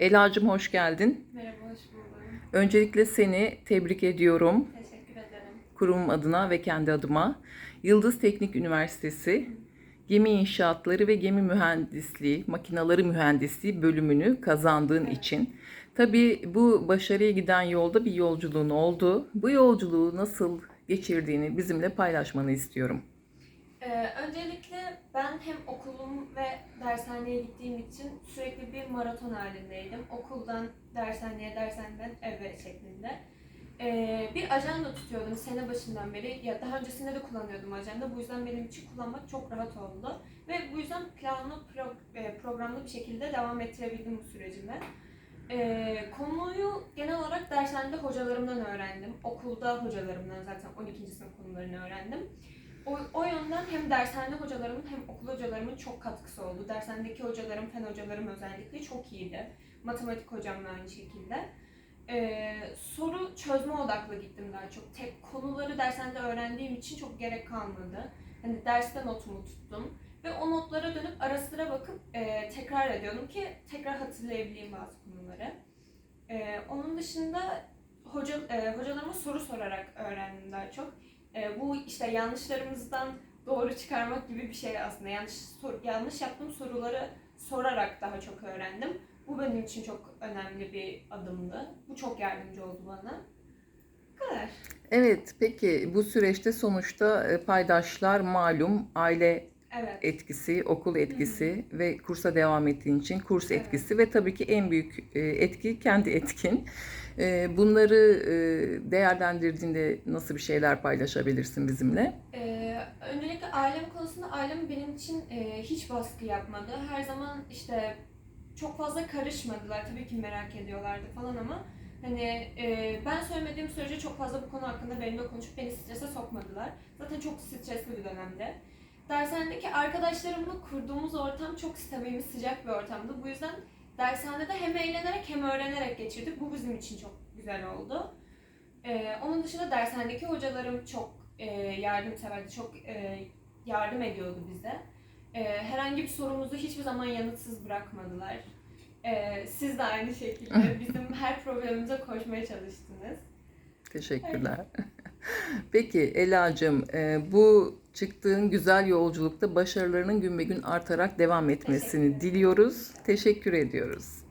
Ela'cığım hoş geldin. Merhaba, hoş buldum. Öncelikle seni tebrik ediyorum Teşekkür ederim. kurumum adına ve kendi adıma. Yıldız Teknik Üniversitesi Gemi İnşaatları ve Gemi Mühendisliği, Makinaları Mühendisliği bölümünü kazandığın için. Tabii bu başarıya giden yolda bir yolculuğun oldu. Bu yolculuğu nasıl geçirdiğini bizimle paylaşmanı istiyorum. Ee, öncelikle ben hem okulum ve dershaneye gittiğim için sürekli bir maraton halindeydim. Okuldan dershaneye, dershaneden eve şeklinde. Ee, bir ajanda tutuyordum sene başından beri. Ya daha öncesinde de kullanıyordum ajanda. Bu yüzden benim için kullanmak çok rahat oldu. Ve bu yüzden planlı, pro- e, programlı bir şekilde devam ettirebildim bu sürecimi. Ee, konuyu genel olarak dershanede hocalarımdan öğrendim. Okulda hocalarımdan zaten 12. sınıf konularını öğrendim. O, o yönden hem dershane hocalarımın hem okul hocalarımın çok katkısı oldu. Dershanedeki hocalarım, fen hocalarım özellikle çok iyiydi. Matematik hocam da aynı şekilde. Ee, soru çözme odaklı gittim daha çok. Tek konuları dershanede öğrendiğim için çok gerek kalmadı. Hani derste notumu tuttum. Ve o notlara dönüp ara sıra bakıp e, tekrar ediyordum ki tekrar hatırlayabileyim bazı konuları. E, onun dışında hoca, e, hocalarıma soru sorarak öğrendim daha çok. E, bu işte yanlışlarımızdan doğru çıkarmak gibi bir şey aslında. Yanlış sor- yanlış yaptığım soruları sorarak daha çok öğrendim. Bu benim için çok önemli bir adımdı. Bu çok yardımcı oldu bana. Kadar. Evet, peki bu süreçte sonuçta e, paydaşlar malum aile Evet. etkisi, okul etkisi ve kursa devam ettiğin için kurs Evet. etkisi ve tabii ki en büyük e, etki kendi etkin. E, Bunları e, değerlendirdiğinde nasıl bir şeyler paylaşabilirsin bizimle? Ee, öncelikle ailem konusunda ailem benim için hiç baskı yapmadı. Her zaman işte çok fazla karışmadılar. Tabii ki merak ediyorlardı falan ama hani e, ben söylemediğim sürece çok fazla bu konu hakkında benimle konuşup beni strese sokmadılar. Zaten çok stresli bir dönemde. Dershanedeki arkadaşlarımla kurduğumuz ortam çok samimi, sıcak bir ortamdı. Bu yüzden dershanede hem eğlenerek hem öğrenerek geçirdik. Bu bizim için çok güzel oldu. Ee, onun dışında dershanedeki hocalarım çok e, yardımseverdi, çok e, yardım ediyordu bize. E, herhangi bir sorumuzu hiçbir zaman yanıtsız bırakmadılar. E, siz de aynı şekilde bizim her problemimize koşmaya çalıştınız. Teşekkürler. Peki Ela'cığım, e, bu çıktığın güzel yolculukta başarılarının gün be gün artarak devam etmesini diliyoruz. Teşekkür ediyoruz.